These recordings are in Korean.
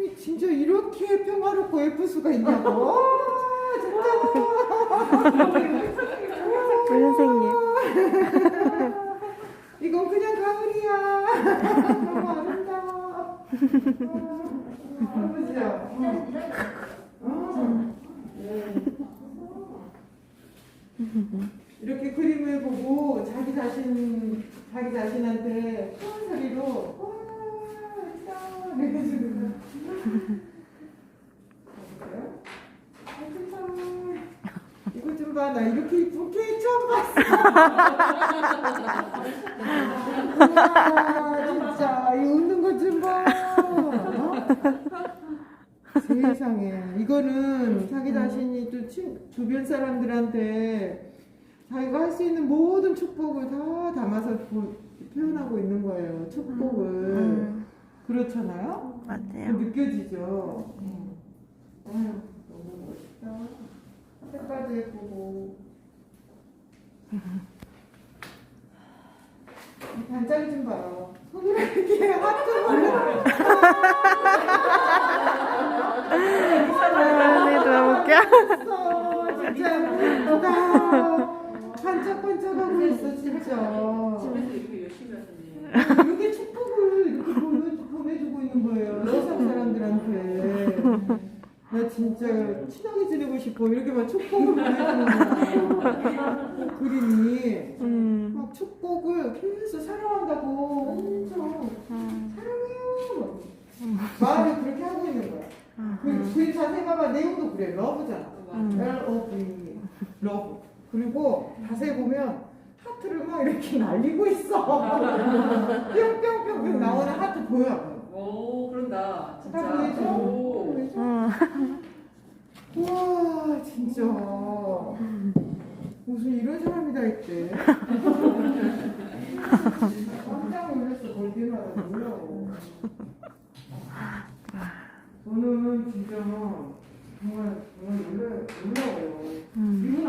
사람이 진짜 이렇게 평화롭고 예쁠 수가 있냐고. 와, 진짜. 우리 선생님. 이건 그냥 가을이야. 너무 아름다워. 이렇게 그림을 보고 자기 자신 자기 자신한테 큰 소리로 와 예쁘다 아. 이거 좀 봐, 나 이렇게 이쁜 케이크 처음 봤어. 우와, 진짜 이 웃는 것 좀 봐. 어? 세상에 이거는 자기 자신이 또 친- 주변 사람들한테 자기가 할 수 있는 모든 축복을 다 담아서 보- 표현하고 있는 거예요. 축복을 음, 그렇잖아요. 맞아요. 느껴지죠. 아유 너무 멋있다. 색깔도 예쁘고. 이 반짝이 좀 봐요. 손으로 이렇게 하트를 아, 네, 너무 웃겨. 올렸어. 진짜 예쁘다. 반짝반짝하고 있어 진짜. 집에서 이렇게 열심히 하셨네. 이게 축복을 이렇게 보내, 보내주고 있는 거예요. 세상 사람들한테. 나 진짜 친하게 지내고 싶어. 이렇게 막 축복을 보내주는. 그림이. 음, 막 축복을 계속 사랑한다고 엄청 음, 사랑해요. 마음이 그렇게 하고 있는 거야. 그, 그 자세 봐봐. 내용도 그래. 러브잖아. 음. L-O-V. 러브. 그리고 자세히 보면 하트를 막 이렇게 날리고 있어. 뿅뿅뿅뿅 나오는 하트 보여. 오, 그런다. 딱 진짜. 보이죠? 오. 보이죠? 음. 우와, 진짜. 무슨 이런 사람이 다 있대. 깜짝 놀랐어, 볼 때마다 놀라워. 저는 진짜 정말, 정말 놀라, 놀라워요. 음. 이분?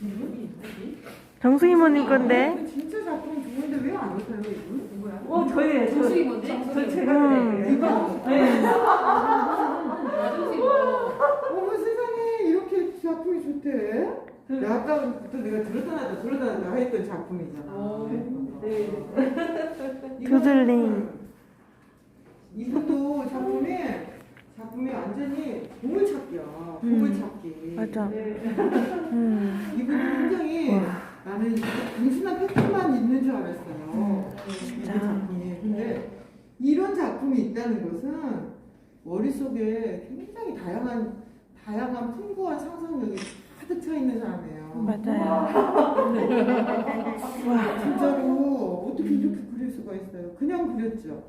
누구지? 정수 이모님 건데. 근데 진짜 작품 좋은데 왜 안 오세요, 이분? 누구야? 어, 저예요. 저, 정수기 뭔데? 저제가 음. 그래요. 이거? 네. 정수기 뭐. 어머 세상에 이렇게 작품이 좋대? 내가 아까부터 내가 들었다 놨다 들었다 놨다 했던 작품이잖아. 오. 네. 두들링. 이분도 작품에 작품이 완전히 보물찾기야. 음. 보물찾기. 맞아. 네. 음, 이분 굉장히 와. 나는 단순한 팩트만 있는 줄 알았어요. 음, 이 진짜. 작품이. 근데 이런 작품이 있다는 것은 머릿속에 굉장히 다양한 다양한 풍부한 상상력이 가득 차 있는 사람이에요. 맞아요. 진짜로 어떻게 이렇게 그릴 수가 있어요? 그냥 그렸죠.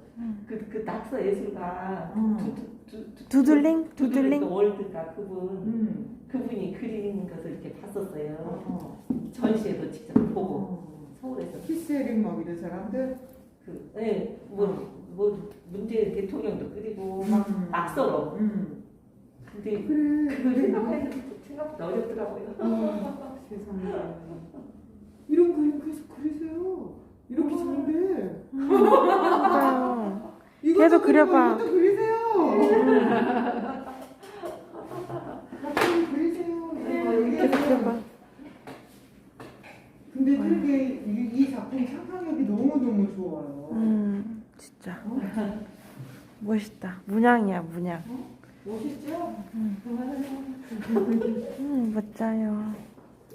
그, 그 낙서 예술가 음. 두, 두, 두, 두들링? 그 두들링? 월드가 그분 음. 그분이 그리는 것을 이렇게 봤었어요. 어. 전시회도 직접 보고 어. 서울에서 키스에릭 막 이런 사람들. 그, 예, 뭐, 뭐 문재인 대통령도 그리고 막 음. 낙서로. 음. 근데 그래. 그걸 그래. 생각하니까 생각보다 어렵더라고요. 어, 세상에. 이런 그림 계속 그리세요. 이렇게 잘돼. 맞아요. 이것도 계속 그리고 그려봐. 이것도 그리세요. 같이 그리세요. 이게 계속 그려봐. 근데 되게 이, 이 작품 상상력이 너무너무 좋아요. 음, 진짜. 어? 멋있다. 문양이야, 문양. 멋있죠? 음. 좋아요.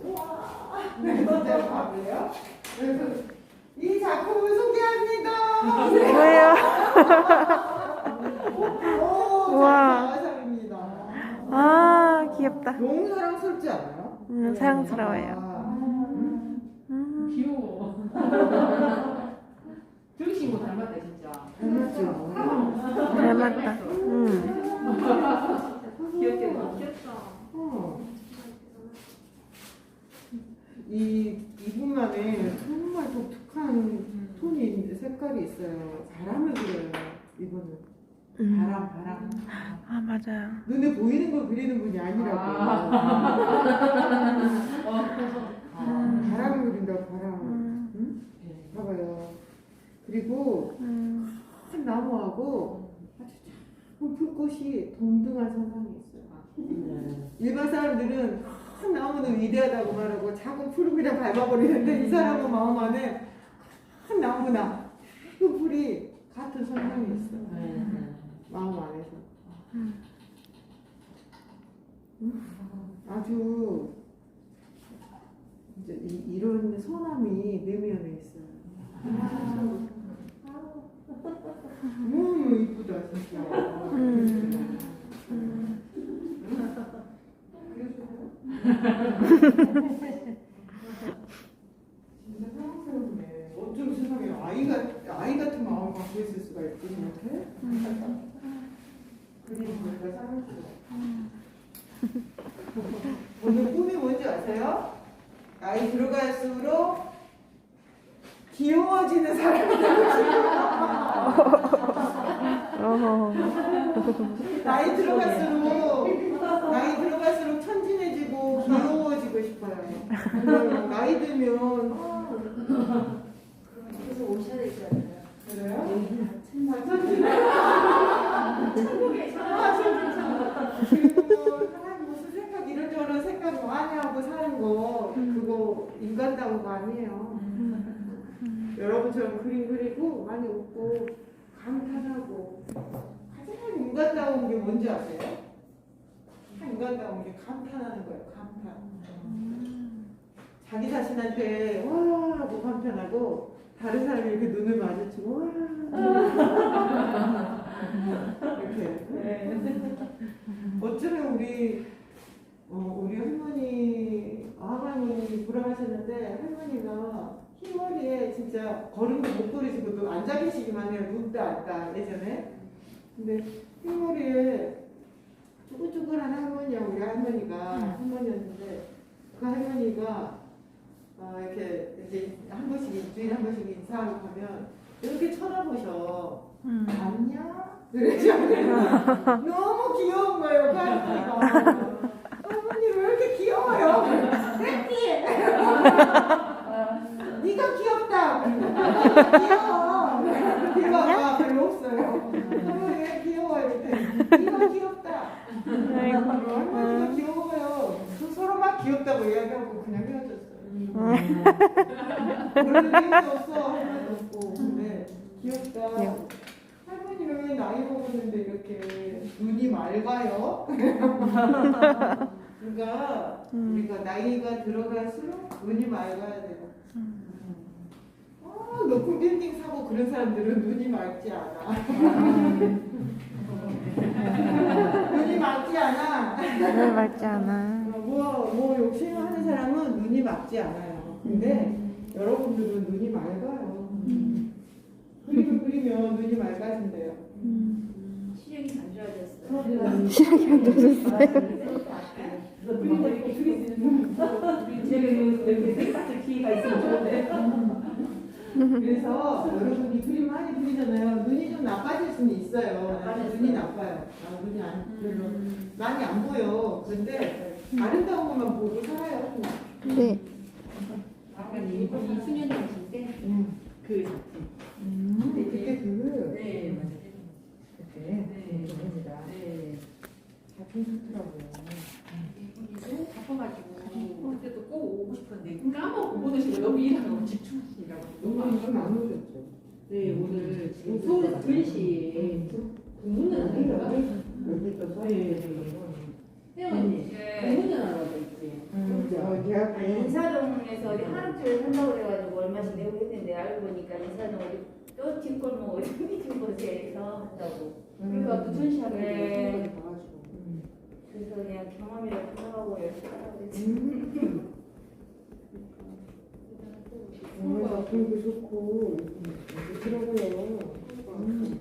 음, 진짜 봐요. 그래서 이 작품을 소개합니다. 뭐예요? 오, 우와. 자사입니다. 아, 귀엽다. 너무 사랑스럽지 않아요? 음, 사랑스러워요. 아, 음, 귀여워. 들으신 거 닮았다, 진짜. 닮았죠? 닮았다. 음, 귀엽게 어. 이 이분만의 정말 독특한 톤이 색깔이 있어요. 바람을 그려요. 이분은 음. 바람, 바람. 아, 맞아요. 눈에 보이는 걸 그리는 분이 아니라고. 아, 바람을 그린다고 바람. 음, 응? 봐봐요. 그리고 음, 큰 나무하고 아주 그 불꽃이 동등한 선상에 있어요. 네. 일반 사람들은 큰 나무는 위대하다고 말하고 작은 풀을 그냥 밟아버리는데 이 사람은 마음 안에 큰 나무나 큰 풀이 같은 선상에 있어요. 네. 마음 안에서. 아주 이제 이, 이런 선함이 내면에 있어요. 너무 이쁘다 진짜. 음. 진짜 사랑스럽네. 어쩜 세상에 아이가 아이 같은 마음을 갖고 있을 수가 있지 이렇게? 그림 보니까 사랑스러워. 오늘 꿈이 뭔지 아세요? 나이 들어갈수록 귀여워지는 사람이 되고. 어허. 나이 들어갈수록 나이 들어갈수록 천진해지고 귀여워지고 나이 들면 그래서 오셔야 될것 같아요. 그래요? 그리고 사람 무슨 생각 이런저런 생각 많이 하고 사는 거 그거 인간다우가 아니에요. 여러분처럼 그림 그리고 많이 웃고 감탄하고 가장 인간다운 게 뭔지 아세요? 가장 인간다운 게 감탄하는 거예요. 감탄. 자기 자신한테 와 하고 감탄하고 다른 사람이 이렇게 눈을 마주치고 와. 이렇게. 어쩌면 우리 어, 우리 할머니 할머니 돌아가셨는데 할머니가 흰머리에 진짜 걸음도 못 걸으시고 또 앉아 계시기만 해요. 눕다 앉다 예전에. 근데 흰머리에 쭈글쭈글한 할머니야 우리 할머니가 할머니였는데 그 할머니가 어, 이렇게 이제 한 번씩 일주일에 한 번씩 인사하고 가면 이렇게 쳐다보셔 음. 안녕? 그러죠. 너무 귀여운 거예요, 그 할머니가. 할머니 왜 이렇게 귀여워요? 햇띠! 네가 귀엽다! 귀여워! 대화가 별로 없어요. 할머니 왜 귀여워? 이렇게. 네가 귀엽다! 할머니가 귀여워요. 그 서로 막 귀엽다고 이야기하고 그냥 헤어졌어요. 별로 의미도 없어, 할 말도 없고. 근데 귀엽다. 귀여워. 할머니는 왜 나이 먹었는데 이렇게 눈이 맑아요? 그러니까 음. 우리가 나이가 들어갈수록 눈이 맑아야 돼요. 아, 높은 빌딩 사고 그런 사람들은 눈이 맑지 않아. 눈이 맑지 않아. 왜 맑지 않아? 뭐, 뭐 욕심하는 사람은 눈이 맑지 않아요. 근데 여러분들은 눈이 맑아요. 그림을 그리면 눈이 맑아진대요. 음. 시력이 안 좋아졌어요. 음. 시력이 안 좋아졌어요. 그리고 이렇게 그리지는 이렇게 이렇게 색깔 기회가 있으면 좋은데. 그래서 여러분이 그림 많이 그리잖아요. 눈이 좀 나빠질 수는 있어요. 나는 눈이 나빠요. 아, 눈이 안, 별로 많이 안 보여. 그런데 아름다운 것만 보고 살아요. 그냥. 네. 아까 이수년 당신 때? 그 작품. 근데 그때 그 네, 맞아요. 그때 네. 저번이다. 네. 작품 좋더라고요. 이분이도 바빠가지고 그때도 꼭 오고 싶었는데 까먹고 못 오시고 너무 일하고 집중하시느라고 너무 오늘 안 오셨죠? 네 오늘 지금 서울 분시 공문을 안 해요. 여기 또 네. 하러 있지. 어, 대학교 아니, 인사동에서 어디 하루 종일 산다고 그래가지고 얼마씩 내고 했는데 알고 보니까 인사동 어디 또 뒷골목 어디 흔히진 곳에서 한다고 그러니까 또 전시하게 네. 네. 가가지고 그래서 그냥 경험이라고 생각하고 열심히 하라고 그랬지 음. 오늘 작품도 좋고 좋더라고요. 음.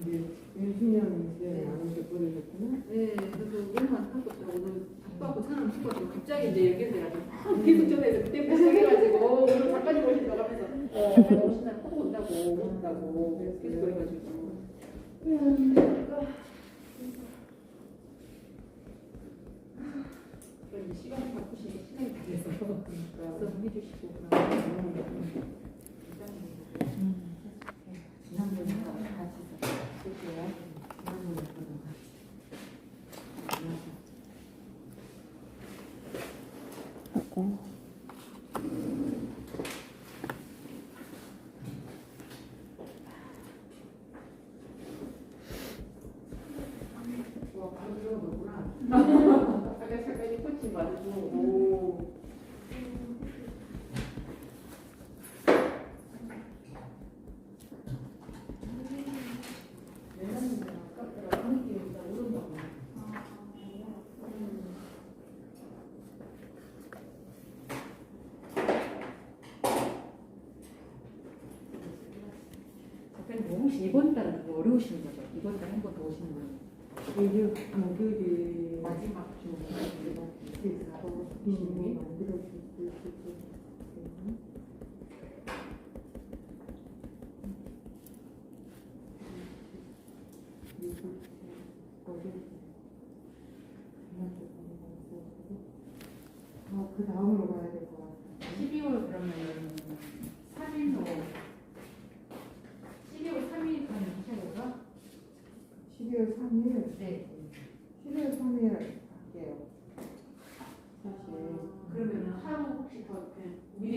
이제 윤신영 이제 아무튼 보내셨구나. 네, 그래서 얼마나 하고 또 오늘 바빠고 사람 싶어가지고 갑자기 이제 연결돼가지고 아, 계속 전화해서 그때부터 시작해가지고 오늘 작가님 오신다고 하면서 어, 작가 오신다고 꼭 온다고 오신다고. 계속 그래가지고. 그런 시간이 바꾸시니까 시간이 다 돼서 그래서 해주시고 그러면 지난번에 같이 있었어요. 지난번에. 와, 바로 들어오는구나. 아까 잠깐 이 코치 맞아주고. 오. 작가님 뭐 혹시 이번 달은 좀 어려우신 거죠? 이번 달 한 번 더 오시는 거예요? 이게 간격이 마지막 주 이렇게 가고 싶은 만들어 줄수 있을 그 다음으로 가야